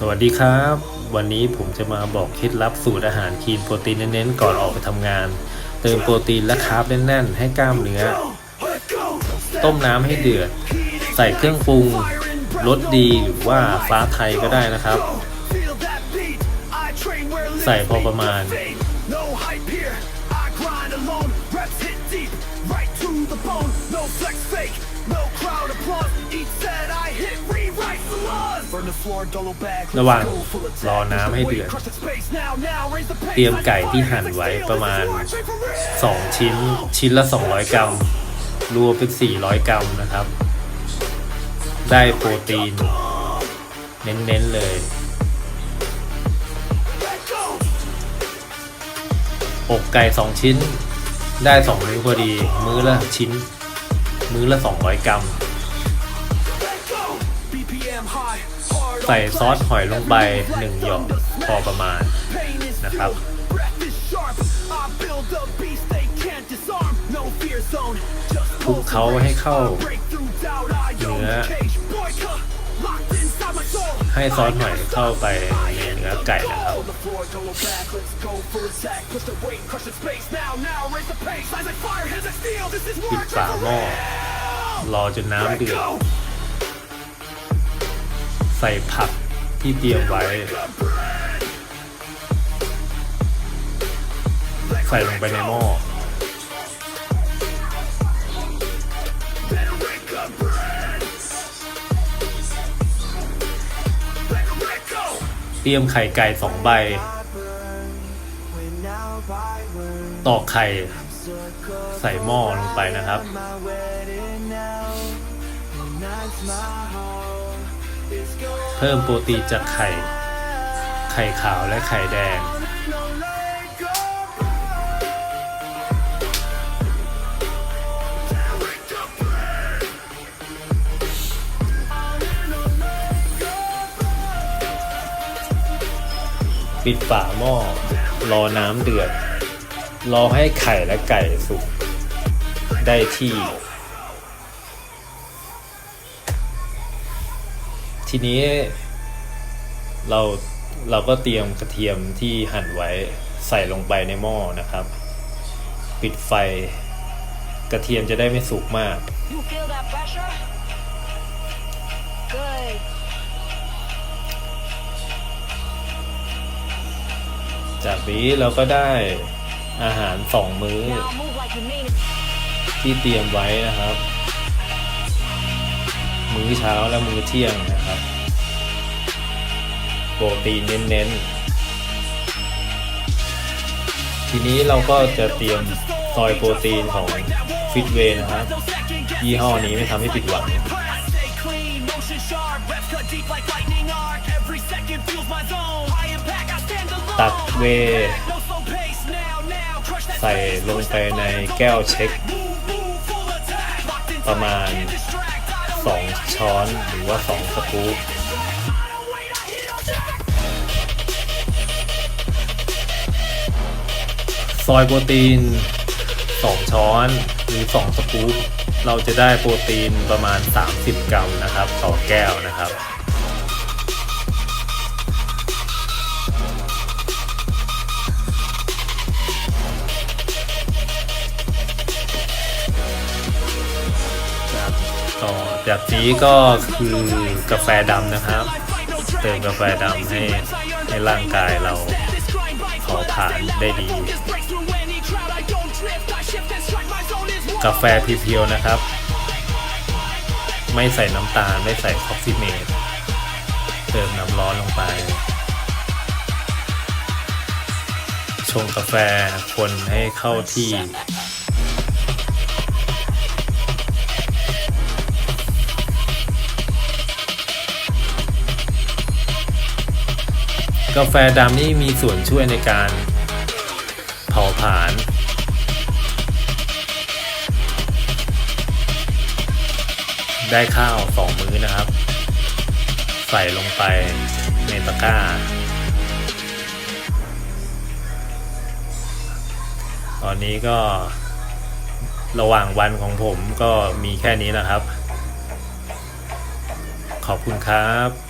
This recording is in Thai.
สวัสดีครับ วันนี้ผมจะมาบอกเคล็ดลับสูตรอาหารคีนโปรตีนเน้นๆก่อนออกไปทำงาน เติมโปรตีนและคาร์บแน่นๆ ให้กล้ามเนื้อ ต้มน้ำให้เดือด ใส่เครื่องปรุงรสดีหรือว่าฟ้าไทยก็ได้นะครับ ใส่พอประมาณ right to the bone. No flex fake, no crowd applause. Each set I hit rewrite. ระหว่างรอน้ำให้เดือด เตรียมไก่ที่หั่นไว้ประมาณ 2 ชิ้น ชิ้นละ 200 กรัม รวมเป็น 400 กรัมนะครับ ได้โปรตีน เน้นๆเลยอกไก่ 2 ชิ้น ได้ 2 มื้อพอดี มื้อละชิ้น มื้อละ 200 กรัม ใส่ซอสหอยลงไป1หยอกพอประมาณนะครับ คลุกเขาให้เข้าเนื้อให้ซอสหอยเข้าไปในเนื้อไก่นะครับ ปิดฝาหม้อรอจนน้ำเดือด ใส่ผักที่เตรียมไว้ ใส่ลงไปในหม้อเตรียมไข่ไก่สองใบ ตอกไข่ใส่หม้อลงไปนะครับ เพิ่มโปรตีนจากไข่ ไข่ขาวและไข่แดง ปิดฝาหม้อ รอน้ำเดือด รอให้ไข่และไก่สุก ได้ที่ ทีนี้เราเราก็เตรียมกระเทียมที่หั่นไว้ใส่ลงไปในหม้อนะครับ ปิดไฟ กระเทียมจะได้ไม่สุกมาก You feel that pressure? Good. จากนี้เราก็ได้อาหารสองมื้อ Now move like you mean it. ที่เตรียมไว้นะครับ มื้อเช้าและมื้อเที่ยงนะครับโปรตีนเน้นๆ ทีนี้เราก็จะเตรียมซอยโปรตีนของฟิตเวนะครับ ยี่ห้อนี้ไม่ทำให้ผิดหวัง ตักเว ใส่ลงไปในแก้วเช็ค ประมาณ 2 ช้อนหรือว่า 2 สกู๊ปซอยโปรตีน 2 ช้อนหรือ 2 สกู๊ปเราจะได้โปรตีนประมาณ 30 กรัมนะครับ ต่อแก้วนะครับ ต่อจากนี้ก็คือกาแฟดำนะครับ เติมกาแฟดำให้ให้ร่างกายเราเผาผลาญได้ดี กาแฟเพียวๆนะครับ ไม่ใส่น้ำตาลไม่ใส่คอฟฟี่เมดเติมน้ำร้อนลงไป ชงกาแฟคนให้เข้าที่ กาแฟดำนี่มีส่วนช่วยในการเผาผลาญได้ข้าวสองมื้อนะครับ ใส่ลงไปในตะกร้า ตอนนี้ก็ระหว่างวันของผมก็มีแค่นี้นะครับ ขอบคุณครับ